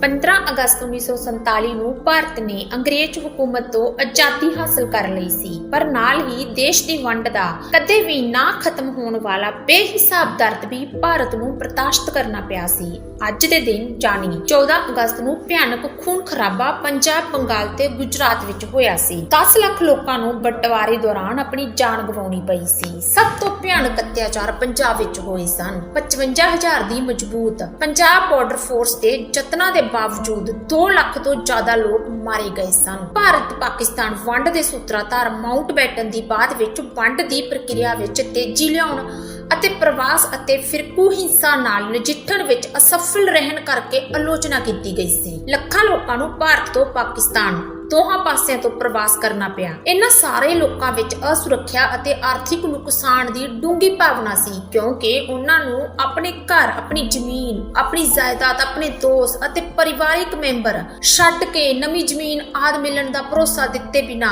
15 ਅਗਸਤ 1947 ਨੂੰ ਭਾਰਤ ਨੇ ਅੰਗਰੇਜ਼ ਹਕੂਮਤ ਤੋਂ ਆਜ਼ਾਦੀ ਹਾਸਲ ਕਰ ਲਈ ਸੀ, ਪਰ ਨਾਲ ਹੀ ਦੇਸ਼ ਦੀ ਵੰਡ ਦਾ ਕਦੇ ਵੀ ਨਾ ਖਤਮ ਹੋਣ ਵਾਲਾ ਬੇਹਿਸਾਬ ਦਰਦ ਵੀ ਭਾਰਤ ਨੂੰ ਬਰਦਾਸ਼ਤ ਕਰਨਾ ਪਿਆ ਸੀ। ਅੱਜ ਦੇ ਦਿਨ ਜਾਨੀ 14 ਅਗਸਤ ਨੂੰ ਭਿਆਨਕ ਖੂਨ ਖਰਾਬਾ ਪੰਜਾਬ, ਬੰਗਾਲ ਤੇ ਗੁਜਰਾਤ ਵਿੱਚ ਹੋਇਆ ਸੀ। 10 ਲੱਖ ਲੋਕਾਂ ਨੂੰ ਬਟਵਾਰੇ ਦੌਰਾਨ ਆਪਣੀ ਜਾਨ ਗਵਾਉਣੀ ਪਈ ਸੀ। ਸਭ ਤੋਂ ਭਿਆਨਕ ਅਤਿਆਚਾਰ ਪੰਜਾਬ ਵਿੱਚ ਹੋਏ ਸਨ। 55000 ਦੀ ਮਜ਼ਬੂਤ ਪੰਜਾਬ ਬਾਰਡਰ ਫੋਰਸ ਦੇ ਯਤਨਾਂ ਦੇ ਬਾਵਜੂਦ 2 ਲੱਖ ਤੋਂ ਜ਼ਿਆਦਾ ਲੋਕ ਮਾਰੇ ਗਏ ਸਨ। ਭਾਰਤ ਪਾਕਿਸਤਾਨ ਵੰਡ ਦੇ ਸੂਤਰਧਾਰ ਮਾਊਂਟ ਬੈਟਨ ਦੀ ਬਾਅਦ ਵਿੱਚ ਵੰਡ ਦੀ ਪ੍ਰਕਿਰਿਆ ਵਿੱਚ ਤੇਜ਼ੀ ਲਿਆਉਣ ਅਤੇ ਪ੍ਰਵਾਸ ਅਤੇ ਫਿਰਕੂ ਹਿੰਸਾ ਨਾਲ ਨਜਿੱਠਣ ਵਿੱਚ ਅਸਫਲ ਰਹਿਣ ਕਰਕੇ ਆਲੋਚਨਾ ਕੀਤੀ ਗਈ ਸੀ। ਲੱਖਾਂ ਲੋਕਾਂ ਨੂੰ ਭਾਰਤ ਤੋਂ ਪਾਕਿਸਤਾਨ ਦੋਹਾਂ ਪਾਸਿਆਂ ਤੋਂ ਪ੍ਰਵਾਸ ਕਰਨਾ ਪਿਆ। ਇਹਨਾਂ ਸਾਰੇ ਲੋਕਾਂ ਵਿੱਚ ਅਸੁਰੱਖਿਆ ਅਤੇ ਆਰਥਿਕ ਨੁਕਸਾਨ ਦੀ ਡੂੰਘੀ ਭਾਵਨਾ ਸੀ, ਕਿਉਂਕਿ ਉਹਨਾਂ ਨੂੰ ਆਪਣੇ ਘਰ, ਆਪਣੀ ਜ਼ਮੀਨ, ਆਪਣੀ ਜਾਇਦਾਦ, ਆਪਣੇ ਦੋਸਤ ਅਤੇ ਪਰਿਵਾਰਿਕ ਮੈਂਬਰ ਛੱਡ ਕੇ ਨਵੀਂ ਜ਼ਮੀਨ ਆਦ ਮਿਲਣ ਦਾ ਭਰੋਸਾ ਦਿੱਤੇ ਬਿਨਾ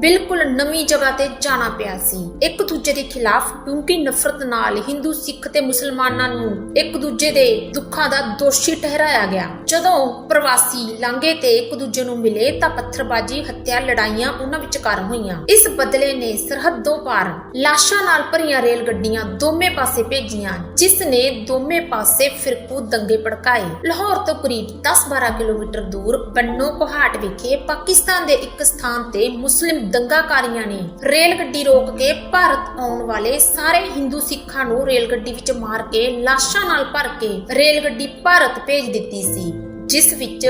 ਬਿਲਕੁਲ ਨਵੀਂ ਜਗ੍ਹਾ ਤੇ ਜਾਣਾ ਪਿਆ ਸੀ। ਇੱਕ ਦੂਜੇ ਦੇ ਖਿਲਾਫ ਡੂੰਘੀ ਨਫ਼ਰਤ ਨਾਲ ਹਿੰਦੂ, ਸਿੱਖ ਤੇ ਮੁਸਲਮਾਨਾਂ ਨੂੰ ਇੱਕ ਦੂਜੇ ਦੇ ਦੁੱਖਾਂ ਦਾ ਦੋਸ਼ੀ ਠਹਿਰਾਇਆ ਗਿਆ। ਜਦੋਂ ਪ੍ਰਵਾਸੀ ਲਾਂਘੇ ਤੇ ਇੱਕ ਦੂਜੇ ਨੂੰ ਮਿਲੇ ਤਾਂ ਪੱਥਰਬਾਜ਼ੀ, ਹੱਤਿਆ, ਲੜਾਈਆਂ ਉਹਨਾਂ ਵਿਚਕਾਰ ਹੋਈਆਂ। ਇਸ ਬਦਲੇ ਨੇ ਸਰਹੱਦੋਂ ਪਾਰ ਲਾਸ਼ਾਂ ਨਾਲ ਭਰੀਆਂ ਰੇਲ ਗੱਡੀਆਂ ਦੋਵੇਂ ਪਾਸੇ ਭੇਜੀਆਂ, ਜਿਸ ਨੇ ਦੋਵੇਂ ਪਾਸੇ ਫਿਰਕੂ ਦੰਗੇ ਭੜਕਾਏ। ਲਾਹੌਰ ਤੋਂ ਕਰੀਬ 10-12 ਕਿਲੋਮੀਟਰ ਦੂਰ ਬੰਨੋ ਪਹਾੜ ਵਿਖੇ ਪਾਕਿਸਤਾਨ ਦੇ ਇੱਕ ਸਥਾਨ ਤੇ ਮੁਸਲਿਮ ਦੰਗਾਕਾਰੀਆਂ ਨੇ ਰੇਲ ਗੱਡੀ ਰੋਕ ਕੇ ਭਾਰਤ ਆਉਣ ਵਾਲੇ ਸਾਰੇ ਹਿੰਦੂ ਸਿੱਖਾਂ ਨੂੰ ਰੇਲ ਗੱਡੀ ਵਿੱਚ ਮਾਰ ਕੇ ਲਾਸ਼ਾਂ ਨਾਲ ਭਰ ਕੇ ਰੇਲ ਗੱਡੀ ਭਾਰਤ ਭੇਜ ਦਿੱਤੀ ਸੀ, ਜਿਸ ਵਿੱਚ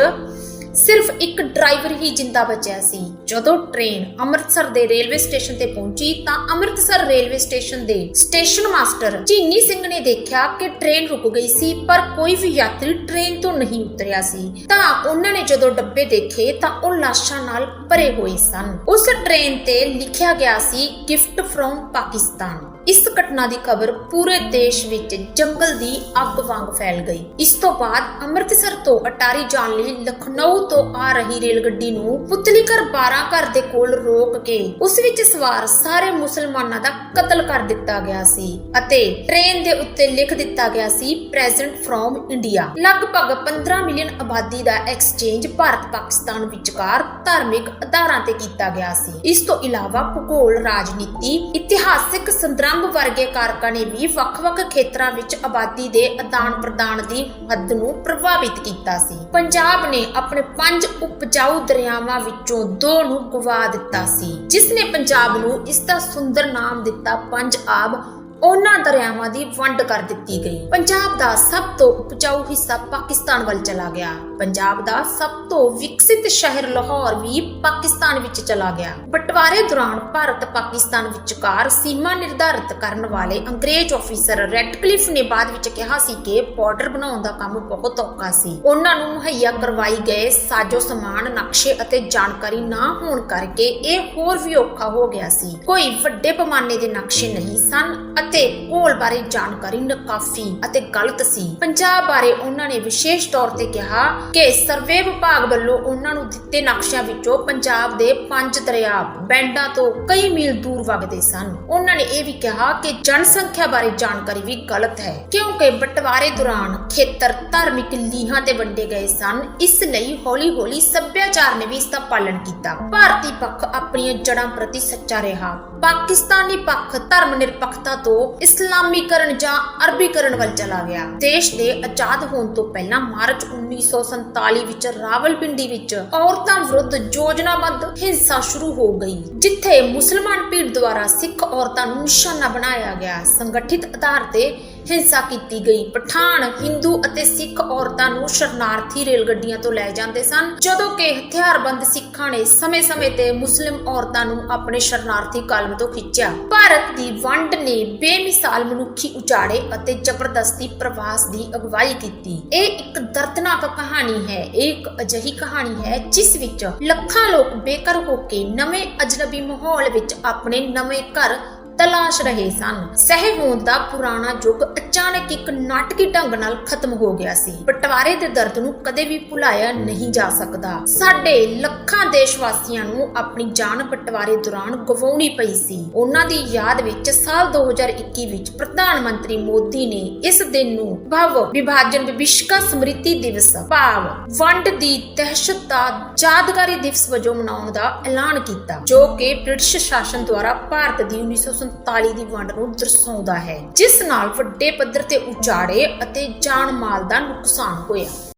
ਸਿਰਫ ਇੱਕ ਡਰਾਈਵਰ ਹੀ ਜਿੰਦਾ ਬਚਿਆ ਸੀ। ਜਦੋਂ ਟ੍ਰੇਨ ਅੰਮ੍ਰਿਤਸਰ ਦੇ ਰੇਲਵੇ ਸਟੇਸ਼ਨ ਤੇ ਪਹੁੰਚੀ ਤਾਂ ਅੰਮ੍ਰਿਤਸਰ ਰੇਲਵੇ ਸਟੇਸ਼ਨ ਦੇ ਸਟੇਸ਼ਨ ਮਾਸਟਰ ਚੀਨੀ ਸਿੰਘ ਨੇ ਦੇਖਿਆ ਕਿ ਟ੍ਰੇਨ ਰੁਕ ਗਈ ਸੀ, ਪਰ ਕੋਈ ਵੀ ਯਾਤਰੀ ਟ੍ਰੇਨ ਤੋਂ ਨਹੀਂ ਉਤਰਿਆ ਸੀ। ਤਾਂ ਉਹਨਾਂ ਨੇ ਜਦੋਂ ਡੱਬੇ ਦੇਖੇ ਤਾਂ ਉਹ ਲਾਸ਼ਾਂ ਨਾਲ ਭਰੇ ਹੋਏ ਸਨ। ਉਸ ਟ੍ਰੇਨ ਤੇ ਲਿਖਿਆ ਗਿਆ ਸੀ, ਗਿਫਟ ਫਰੋਮ ਪਾਕਿਸਤਾਨ। ਇਸ ਘਟਨਾ ਦੀ ਖਬਰ ਪੂਰੇ ਦੇਸ਼ ਵਿੱਚ ਜੰਗਲ ਦੀ ਅੱਗ ਵਾਂਗ ਫੈਲ ਗਈ। ਇਸ ਤੋਂ ਬਾਅਦ ਅੰਮ੍ਰਿਤਸਰ ਤੋਂ ਅਟਾਰੀ ਜਾਣ ਲਈ ਲਖਨਊ ਤੋਂ ਆ ਰਹੀ ਰੇਲ ਗੱਡੀ ਨੂੰ ਪੁਤਲੀ 12 ਘਰ ਦੇ ਕੋਲ ਰੋਕ ਕੇ ਉਸ ਵਿੱਚ ਸਵਾਰ ਸਾਰੇ ਮੁਸਲਮਾਨਾਂ ਦਾ ਕਤਲ ਕਰ ਦਿੱਤਾ ਗਿਆ ਸੀ ਅਤੇ ਟ੍ਰੇਨ ਦੇ ਉੱਤੇ ਲਿਖ ਦਿੱਤਾ ਗਿਆ ਸੀ ਪ੍ਰੈਜ਼ੈਂਟ ਫਰੋਮ ਇੰਡੀਆ ਲਗਭਗ 15 ਮਿਲੀਅਨ ਆਬਾਦੀ ਦਾ ਐਕਸਚੇਂਜ ਭਾਰਤ ਪਾਕਿਸਤਾਨ ਵਿਚਕਾਰ ਧਾਰਮਿਕ ਆਧਾਰਾਂ ਤੇ ਕੀਤਾ ਗਿਆ ਸੀ। ਇਸ ਤੋਂ ਇਲਾਵਾ ਭੂਗੋਲ, ਰਾਜਨੀਤੀ, ਇਤਿਹਾਸਿਕ ਸੰਦਰਭ ਵਰਗੇ ਕਾਰਕਾਂ ਨੇ ਵੀ ਵੱਖ-ਵੱਖ ਖੇਤਰਾਂ ਵਿੱਚ ਆਬਾਦੀ ਦੇ ਆਦਾਨ ਪ੍ਰਦਾਨ ਦੀ ਹੱਦ ਨੂੰ ਪ੍ਰਭਾਵਿਤ ਕੀਤਾ ਸੀ। ਪੰਜਾਬ ਨੇ ਆਪਣੇ ਪੰਜ ਉਪਜਾਊ ਦਰਿਆਵਾਂ ਵਿੱਚੋਂ ਦੋ ਨੂੰ ਗਵਾ ਦਿੱਤਾ ਸੀ ਜਿਸ ਨੇ ਪੰਜਾਬ ਨੂੰ ਇਸ ਦਾ ਸੁੰਦਰ ਨਾਮ ਦਿੱਤਾ ਪੰਜ ਆਬ। ਉਹਨਾਂ ਦਰਿਆਵਾਂ ਦੀ ਵੰਡ ਕਰ ਦਿੱਤੀ ਗਈ। ਪੰਜਾਬ ਦਾ ਸਭ ਤੋਂ ਉਪਜਾਊ ਹਿੱਸਾ ਪਾਕਿਸਤਾਨ ਵੱਲ ਚਲਾ ਗਿਆ। ਪੰਜਾਬ ਦਾ ਸਭ ਤੋਂ ਵਿਕਸਿਤ ਸ਼ਹਿਰ ਲਾਹੌਰ ਵੀ ਪਾਕਿਸਤਾਨ ਵਿੱਚ ਚਲਾ ਗਿਆ। ਬਟਵਾਰੇ ਦੌਰਾਨ ਭਾਰਤ ਪਾਕਿਸਤਾਨ ਵਿਚਕਾਰ ਸੀਮਾ ਨਿਰਧਾਰਿਤ ਕਰਨ ਵਾਲੇ ਅੰਗਰੇਜ਼ ਅਫੀਸਰ ਰੈਡਕਲਿਫ ਨੇ ਬਾਅਦ ਵਿੱਚ ਕਿਹਾ ਸੀ ਕਿ ਬਾਰਡਰ ਬਣਾਉਣ ਦਾ ਕੰਮ ਬਹੁਤ ਔਖਾ ਸੀ। ਉਹਨਾਂ ਨੂੰ ਮੁਹੱਈਆ ਕਰਵਾਈ ਗਏ ਸਾਜੋ ਸਮਾਨ, ਨਕਸ਼ੇ ਅਤੇ ਜਾਣਕਾਰੀ ਨਾ ਹੋਣ ਕਰਕੇ ਇਹ ਹੋਰ ਵੀ ਔਖਾ ਹੋ ਗਿਆ ਸੀ। ਕੋਈ ਵੱਡੇ ਪੈਮਾਨੇ ਦੇ ਨਕਸ਼ੇ ਨਹੀਂ ਸਨ ਅਤੇ ਘੋਲ ਬਾਰੇ ਜਾਣਕਾਰੀ ਨਕਾਫੀ ਅਤੇ ਗਲਤ ਸੀ। ਪੰਜਾਬ ਬਾਰੇ ਉਹਨਾਂ ਨੇ ਵਿਸ਼ੇਸ਼ ਤੌਰ ਤੇ ਕਿਹਾ ਕਿ ਸਰਵੇ ਵਿਭਾਗ ਵੱਲੋਂ ਉਹਨਾਂ ਨੂੰ ਦਿੱਤੇ ਨਕਸ਼ਿਆਂ ਵਿੱਚੋਂ ਪੰਜਾਬ ਦੇ ਪੰਜ ਦਰਿਆ ਬੈਂਡਾਂ ਤੋਂ ਕਈ ਮੀਲ ਦੂਰ ਵਗਦੇ ਸਨ। ਉਹਨਾਂ ਨੇ ਇਹ ਵੀ ਕਿਹਾ ਕਿ ਜਨਸੰਖਿਆ ਬਾਰੇ ਜਾਣਕਾਰੀ ਵੀ ਗਲਤ ਹੈ, ਕਿਉਂਕਿ ਬਟਵਾਰੇ ਦੌਰਾਨ ਖੇਤਰ ਧਾਰਮਿਕ ਲੀਹਾਂ ਤੇ ਵੰਡੇ ਗਏ ਸਨ। ਇਸ ਲਈ ਹੌਲੀ-ਹੌਲੀ ਸੱਭਿਆਚਾਰ ਨੇ ਵੀ ਇਸ ਦਾ ਪਾਲਣ ਕੀਤਾ। ਭਾਰਤੀ ਪੱਖ ਆਪਣੀਆਂ ਜੜ੍ਹਾਂ ਪ੍ਰਤੀ ਸੱਚਾ ਰਿਹਾ। ਪਾਕਿਸਤਾਨੀ ਪੱਖ ਧਰਮ ਨਿਰਪੱਖਤਾ ਤੋਂ ਇਸਲਾਮੀਕਰਨ ਜਾਂ ਅਰਬੀਕਰਨ ਵੱਲ ਚਲਾ ਗਿਆ। ਦੇਸ਼ ਦੇ ਆਜ਼ਾਦ ਹੋਣ ਤੋਂ ਪਹਿਲਾਂ ਮਾਰਚ 1947 ਵਿੱਚ, ਰਾਵਲਪਿੰਡੀ ਵਿੱਚ ਔਰਤਾਂ ਵਿਰੁੱਧ ਯੋਜਨਾਬੱਧ ਹਿੰਸਾ ਸ਼ੁਰੂ ਹੋ ਗਈ, ਜਿੱਥੇ ਮੁਸਲਮਾਨ ਭੀੜ ਦੁਆਰਾ ਸਿੱਖ ਔਰਤਾਂ ਨੂੰ ਨਿਸ਼ਾਨਾ ਬਣਾਇਆ ਗਿਆ। ਸੰਗਠਿਤ ਆਧਾਰ ਤੇ ਹਿੰਸਾ ਕੀਤੀ ਗਈ। ਪਠਾਨ, ਹਿੰਦੂ ਅਤੇ ਸਿੱਖ ਔਰਤਾਂ ਨੂੰ ਸ਼ਰਨਾਰਥੀ ਰੇਲ ਗੱਡੀਆਂ ਤੋਂ ਲੈ ਜਾਂਦੇ ਸਨ। ਜਦੋਂ ਕਿ ਹਥਿਆਰਬੰਦ ਸਿੱਖਾਂ ਨੇ ਸਮੇਂ-ਸਮੇਂ ਤੇ ਮੁਸਲਿਮ ਔਰਤਾਂ ਨੂੰ ਆਪਣੇ ਸ਼ਰਨਾਰਥੀ ਕਾਲਮ ਤੋਂ ਖਿੱਚਿਆ। ਭਾਰਤ ਦੀ ਵੰਡ ਨੇ ਬੇਮਿਸਾਲ ਮਨੁੱਖੀ ਉਜਾੜੇ ਅਤੇ ਜ਼ਬਰਦਸਤੀ ਪ੍ਰਵਾਸ ਦੀ ਅਗਵਾਈ ਕੀਤੀ। ਇਹ ਇੱਕ ਦਰਦਨਾਕ ਕਹਾਣੀ ਹੈ। ਇਹ ਇੱਕ ਅਜਿਹੀ ਕਹਾਣੀ ਹੈ ਜਿਸ ਵਿੱਚ ਲੱਖਾਂ ਲੋਕ ਬੇਘਰ ਹੋ ਕੇ ਨਵੇਂ ਅਜਨਬੀ ਮਾਹੌਲ ਵਿੱਚ ਆਪਣੇ ਨਵੇਂ ਘਰ ਤਲਾਸ਼ ਰਹੇ ਸਨ। ਸਹਿ ਹੋਂਦ ਦਾ ਪੁਰਾਣਾ ਯੁੱਗ ਅਚਾਨਕ ਇੱਕ ਨਾਟਕੀ ਢੰਗ ਨਾਲ ਖਤਮ ਹੋ ਗਿਆ ਸੀ। ਬਟਵਾਰੇ ਦੇ ਦਰਦ ਨੂੰ ਕਦੇ ਵੀ ਭੁਲਾਇਆ ਨਹੀਂ ਜਾ ਸਕਦਾ। ਸਾਡੇ ਲੱਖਾਂ ਦੇਸ਼ ਵਾਸੀਆਂ ਨੂੰ ਆਪਣੀ ਜਾਨ ਬਟਵਾਰੇ ਦੌਰਾਨ ਗਵਾਉਣੀ ਪਈ ਸੀ। ਉਹਨਾਂ ਦੀ ਯਾਦ ਵਿੱਚ ਸਾਲ 2021 ਵਿੱਚ ਪ੍ਰਧਾਨ ਮੰਤਰੀ ਮੋਦੀ ਨੇ ਇਸ ਦਿਨ ਨੂੰ ਭਵ ਵਿਭਾਜਨ ਵਿਵਿਸ਼ਕਾ ਸਮ੍ਰਿਤੀ ਦਿਵਸ, ਭਾਵ ਵੰਡ ਦੀ ਦਹਿਸ਼ਤ ਦਾ ਯਾਦਗਾਰੀ ਦਿਵਸ ਵਜੋਂ ਮਨਾਉਣ ਦਾ ਐਲਾਨ ਕੀਤਾ, ਜੋ ਕਿ ਬ੍ਰਿਟਿਸ਼ ਸ਼ਾਸਨ ਦੁਆਰਾ ਭਾਰਤ ਦੀ 1947 ਦੀ ਵੰਡ ਨੂੰ ਦਰਸਾਉਂਦਾ ਹੈ, ਜਿਸ ਨਾਲ ਵੱਡੇ ਪੱਧਰ ਤੇ ਉਚਾੜੇ ਅਤੇ ਜਾਨ ਮਾਲ ਦਾ ਨੁਕਸਾਨ ਹੋਇਆ।